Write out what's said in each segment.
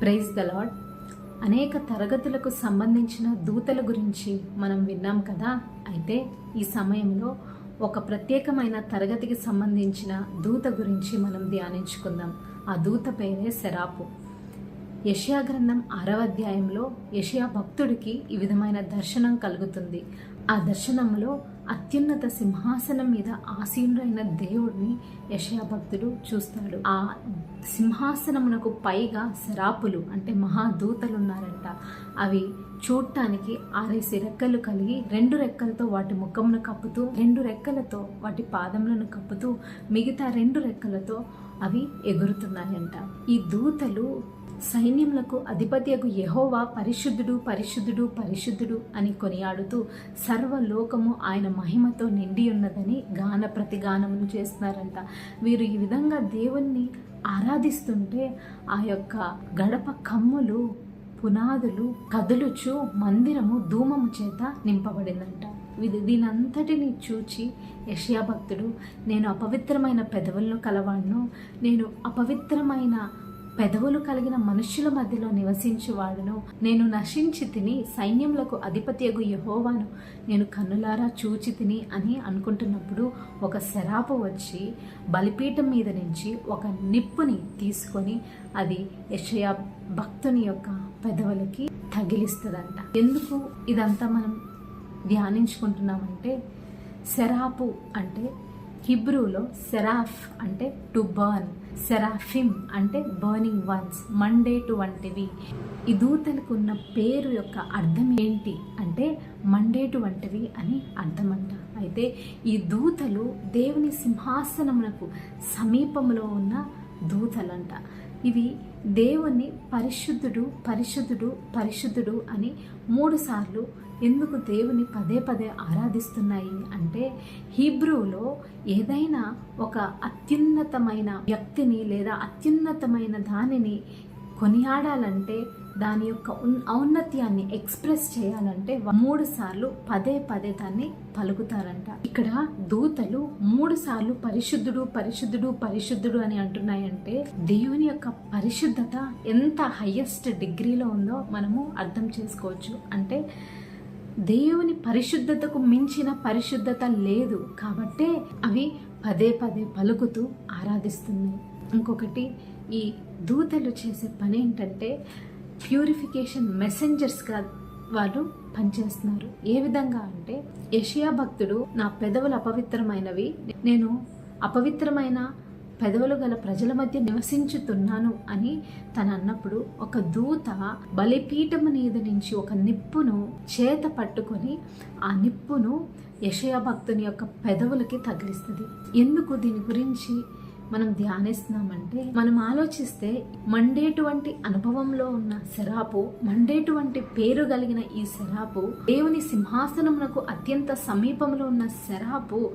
Praise the lord అనేక తరగతులకు సంబంధించిన దూతల గురించి మనం విన్నాం కదా. అయితే ఈ సమయంలో ఒక ప్రత్యేకమైన తరగతికి సంబంధించిన దూత గురించి మనం ధ్యానించుకుందాం. ఆ దూత పేరే శరాపు యషియా గ్రంథం ఆరవ అధ్యాయంలో యషియా భక్తుడికి ఈ విధమైన దర్శనం కలుగుతుంది. ఆ దర్శనంలో అత్యున్నత సింహాసనం మీద ఆసీనుడైన దేవుడిని యశయాభక్తుడు చూస్తాడు. ఆ సింహాసనమునకు పైగా శరాపులు అంటే మహాదూతలు ఉన్నారంట అవి చూడటానికి ఆరేసి రెక్కలు కలిగి రెండు రెక్కలతో వాటి ముఖమును కప్పుతూ రెండు రెక్కలతో వాటి పాదములను కప్పుతూ మిగతా రెండు రెక్కలతో అవి ఎగురుతున్నాయంట. ఈ దూతలు సైన్యములకు అధిపత్యకు యహోవా పరిశుద్ధుడు పరిశుద్ధుడు పరిశుద్ధుడు అని కొనియాడుతూ సర్వలోకము ఆయన మహిమతో నిండి ఉన్నదని గాన ప్రతిగానములు చేస్తున్నారంట. వీరు ఈ విధంగా దేవుణ్ణి ఆరాధిస్తుంటే ఆ యొక్క గడప కమ్ములు పునాదులు కదులుచు మందిరము ధూమము చేత నింపబడిందంట. ఇది దీనంతటిని చూచి యషయా భక్తుడు నేను అపవిత్రమైన పెదవులను కలవాడును. నేను అపవిత్రమైన పెదవులు కలిగిన మనుష్యుల మధ్యలో నివసించువాడును. నేను నశించి తిని సైన్యములకు అధిపత్యగు యహోవాను. నేను కన్నులారా చూచి తిని అని అనుకుంటున్నప్పుడు ఒక శరాపు వచ్చి బలిపీఠం మీద నుంచి ఒక నిప్పుని తీసుకొని అది యషయా భక్తుని యొక్క పెదవులకి తగిలిస్తుందంట. ఎందుకు ఇదంతా మనం ధ్యానించుకుంటున్నామంటే శరాపు అంటే హిబ్రూలో సెరాఫ్ అంటే టు బర్న్ సెరాఫిమ్ అంటే బర్నింగ్ వన్స్ మండేటు వంటివి. ఈ దూతలకు ఉన్న పేరు యొక్క అర్థం ఏంటి అంటే మండేటు వంటివి అని అర్థమంట. అయితే ఈ దూతలు దేవుని సింహాసనమునకు సమీపంలో ఉన్న దూతలంట. ఇవి దేవుని పరిశుద్ధుడు పరిశుద్ధుడు పరిశుద్ధుడు అని మూడుసార్లు ఎందుకు దేవుని పదే పదే ఆరాధిస్తున్నాయి అంటే హీబ్రూలో ఏదైనా ఒక అత్యున్నతమైన వ్యక్తిని లేదా అత్యున్నతమైన దానిని కొనియాడాలంటే దాని యొక్క ఔన్నత్యాన్ని ఎక్స్ప్రెస్ చేయాలంటే మూడు సార్లు పదే పదే దాన్ని పలుకుతారంట. ఇక్కడ దూతలు మూడు సార్లు పరిశుద్ధుడు పరిశుద్ధుడు పరిశుద్ధుడు అని అంటున్నాయంటే దేవుని యొక్క పరిశుద్ధత ఎంత హయ్యెస్ట్ డిగ్రీలో ఉందో మనము అర్థం చేసుకోవచ్చు. అంటే దేవుని పరిశుద్ధతకు మించిన పరిశుద్ధత లేదు కాబట్టే అవి పదే పదే పలుకుతూ ఆరాధిస్తున్నాయి. ఇంకొకటి ఈ దూతలు చేసే పని ఏంటంటే ప్యూరిఫికేషన్ మెసెంజర్స్గా వాళ్ళు పనిచేస్తున్నారు. ఏ విధంగా అంటే యషియా భక్తుడు నా పెదవులు అపవిత్రమైనవి నేను అపవిత్రమైన పెదవులు గల ప్రజల మధ్య నివసించుతున్నాను అని తను అన్నప్పుడు ఒక దూత బలిపీఠం మీద నుంచి ఒక నిప్పును చేత పట్టుకొని ఆ నిప్పును యషయ భక్తుని యొక్క పెదవులకి తగిలిస్తుంది. ఎందుకు దీని గురించి మనం ధ్యానిస్తున్నామంటే మనం ఆలోచిస్తే మండేటువంటి అనుభవంలో ఉన్న శరాపు మండేటువంటి పేరు కలిగిన ఈ శరాపు దేవుని సింహాసనమునకు అత్యంత సమీపంలో ఉన్న శరాపు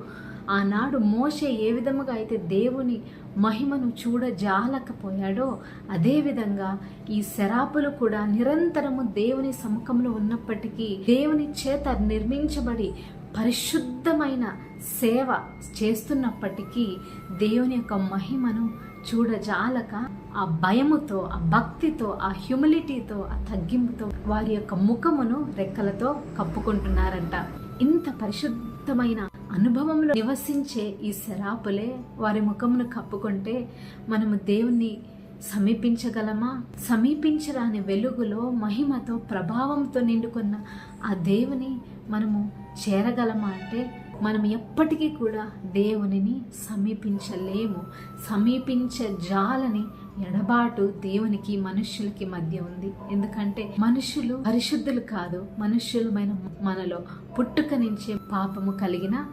ఆనాడు మోసే ఏ విధముగా అయితే దేవుని మహిమను చూడజాలకపోయాడో అదేవిధంగా ఈ శరాపులు కూడా నిరంతరము దేవుని సముఖంలో ఉన్నప్పటికీ దేవుని చేత నిర్మించబడి పరిశుద్ధమైన సేవ చేస్తున్నప్పటికీ దేవుని యొక్క మహిమను చూడజాలక ఆ భయముతో ఆ భక్తితో ఆ హ్యూమిలిటీతో ఆ తగ్గింపుతో వారి యొక్క ముఖమును రెక్కలతో కప్పుకుంటున్నారంట. ఇంత పరిశుద్ధమైన అనుభవంలో నివసించే ఈ శరాపులే వారి ముఖమును కప్పుకుంటే మనము దేవుణ్ణి సమీపించగలమా? సమీపించరాని వెలుగులో మహిమతో ప్రభావంతో నిండుకున్న ఆ దేవుని మనము చేరగలమా అంటే మనం ఎప్పటికీ కూడా దేవునిని సమీపించలేము. సమీపించే జాలని ఎడబాటు దేవునికి మనుష్యులకి మధ్య ఉంది. ఎందుకంటే మనుషులు పరిశుద్ధులు కాదు మనుష్యులమైన మనలో పుట్టుక నుంచే పాపము కలిగిన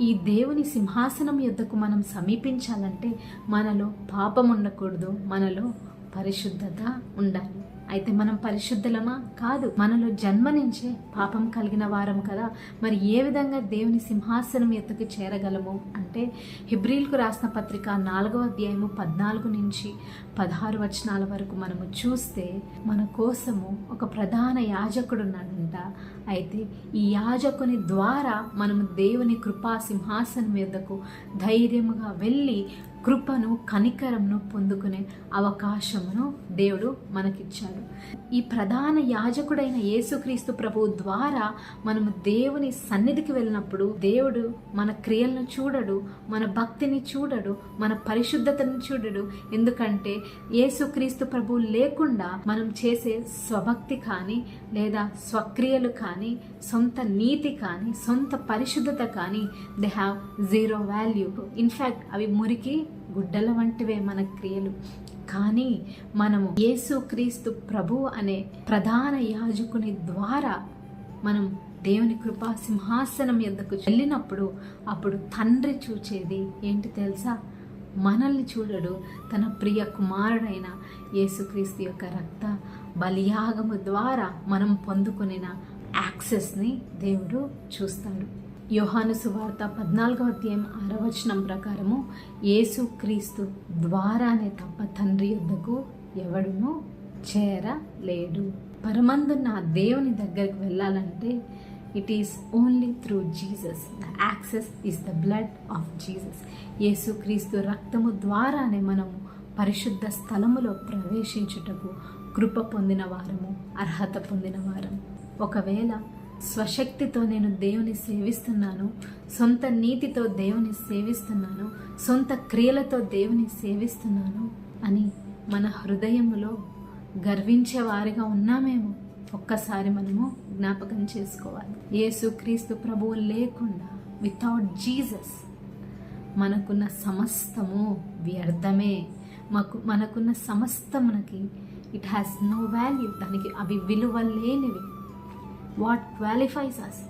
ఈ దేవుని సింహాసనం యొద్దకు మనం సమీపించాలంటే మనలో పాపం ఉండకూడదు మనలో పరిశుద్ధత ఉండాలి. అయితే మనం పరిశుద్ధులమా? కాదు. మనలో జన్మనించే పాపం కలిగిన వారం కదా. మరి ఏ విధంగా దేవుని సింహాసనం ఎత్తుకు చేరగలము? అంటే హిబ్రిల్కు రాసిన పత్రిక నాలుగవ అధ్యాయము పద్నాలుగు నుంచి పదహారు వచనాల వరకు మనము చూస్తే మన కోసము ఒక ప్రధాన యాజకుడు ఉన్నాడంట అయితే ఈ యాజకుని ద్వారా మనము దేవుని కృపా సింహాసనం మీదకు ధైర్యముగా వెళ్ళి కృపను కనికరంను పొందుకునే అవకాశమును దేవుడు మనకిచ్చాడు. ఈ ప్రధాన యాజకుడైన యేసుక్రీస్తు ప్రభు ద్వారా మనము దేవుని సన్నిధికి వెళ్ళినప్పుడు దేవుడు మన క్రియలను చూడడు మన భక్తిని చూడడు మన పరిశుద్ధతను చూడడు. ఎందుకంటే యేసుక్రీస్తు ప్రభు లేకుండా మనం చేసే స్వభక్తి కానీ లేదా స్వక్రియలు కానీ సొంత నీతి కానీ సొంత పరిశుద్ధత కానీ they have zero value in fact అవి మురికి గుడ్డల వంటివే మన క్రియలు. కానీ మనము యేసుక్రీస్తు ప్రభు అనే ప్రధాన యాజకుని ద్వారా మనం దేవుని కృపా సింహాసనం ఎందుకు వెళ్ళినప్పుడు అప్పుడు తండ్రి చూచేది ఏంటి తెలుసా? మనల్ని చూడడు తన ప్రియ కుమారుడైన యేసుక్రీస్తు యొక్క రక్త బలియాగము ద్వారా మనం పొందుకునిన యాక్సెస్ని దేవుడు చూస్తాడు. యోహాను సువార్త పద్నాలుగవ అధ్యాయం ఆరవచనం ప్రకారము యేసుక్రీస్తు ద్వారానే తప్ప తండ్రి యొద్దకు ఎవడును చేరలేడు పరమందున్న నా దేవుని దగ్గరికి వెళ్ళాలంటే it is only through Jesus the access is the blood of Jesus యేసుక్రీస్తు రక్తము ద్వారానే మనము పరిశుద్ధ స్థలములో ప్రవేశించుటకు కృప పొందిన వారము అర్హత పొందిన వారం ఒకవేళ స్వశక్తితో నేను దేవుని సేవిస్తున్నాను సొంత నీతితో దేవుని సేవిస్తున్నాను సొంత క్రియలతో దేవుని సేవిస్తున్నాను అని మన హృదయములో గర్వించే వారిగా ఉన్నామేమో. ఒక్కసారి మనము జ్ఞాపకం చేసుకోవాలి. యేసుక్రీస్తు ప్రభువు లేకుండా వితౌట్ జీసస్ మనకున్న సమస్తము వ్యర్థమే. మాకు మనకున్న సమస్తమునకి ఇట్ హ్యాస్ నో వాల్యూ దానికి అవి విలువ లేనివి. వాట్ క్వాలిఫైస్ అస్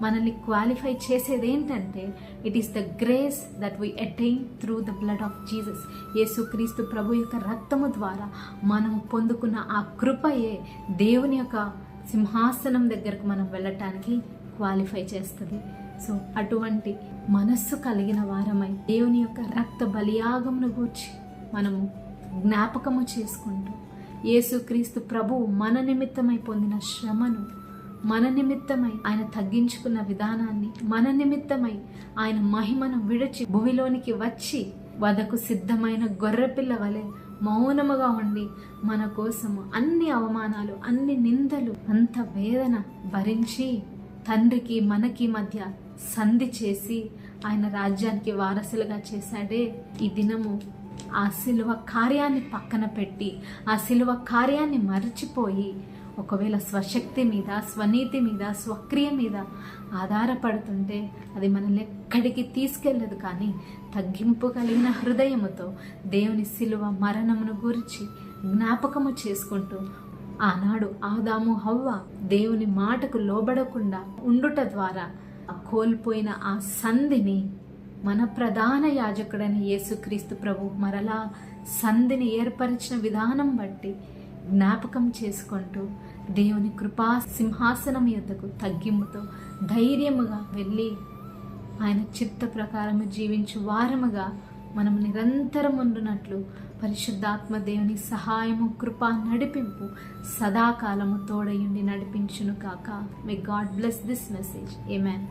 మనల్ని క్వాలిఫై చేసేది ఏంటంటే it is the grace that we attain through the blood of Jesus యేసుక్రీస్తు ప్రభు యొక్క రక్తము ద్వారా మనం పొందుకున్న ఆ కృపయే దేవుని యొక్క సింహాసనం దగ్గరకు మనం వెళ్ళటానికి క్వాలిఫై చేస్తుంది. సో అటువంటి మనస్సు కలిగిన వారమై దేవుని యొక్క రక్త బలియాగమును గూర్చి మనము జ్ఞాపకము చేసుకుంటూ యేసుక్రీస్తు ప్రభు మన నిమిత్తమై పొందిన శ్రమను మన నిమిత్తమై ఆయన తగ్గించుకున్న విధానాన్ని మన నిమిత్తమై ఆయన మహిమను విడిచి భూమిలోనికి వచ్చి వదకు సిద్ధమైన గొర్రెపిల్ల వలె మౌనముగా ఉండి మన కోసము అన్ని అవమానాలు అన్ని నిందలు అంత వేదన భరించి తండ్రికి మనకి మధ్య సంధి చేసి ఆయన రాజ్యానికి వారసులుగా చేశాడే ఈ దినము ఆ శిలువ కార్యాన్ని పక్కన పెట్టి ఆ శిలువ కార్యాన్ని మరచిపోయి ఒకవేళ స్వశక్తి మీద స్వనీతి మీద స్వక్రియ మీద ఆధారపడుతుంటే అది మనల్ని ఎక్కడికి తీసుకెళ్ళదు కానీ తగ్గింపు కలిగిన హృదయముతో దేవుని శిలువ మరణమును గురించి జ్ఞాపకము చేసుకుంటూ ఆనాడు ఆదాము హవ్వ దేవుని మాటకు లోబడకుండా ఉండుట ద్వారా కోల్పోయిన ఆ సంధిని మన ప్రధాన యాజకుడైన యేసుక్రీస్తు ప్రభు మరలా సంధిని ఏర్పరిచిన విధానం బట్టి జ్ఞాపకం చేసుకుంటూ దేవుని కృపా సింహాసనం యొద్దకు తగ్గింపుతో ధైర్యముగా వెళ్ళి ఆయన చిత్త ప్రకారము జీవించు వారముగా మనం నిరంతరం ఉండునట్లు పరిశుద్ధాత్మ దేవుని సహాయము కృప నడిపింపు సదాకాలము తోడయుండి నడిపించును కాక may God bless this message ఏమాన్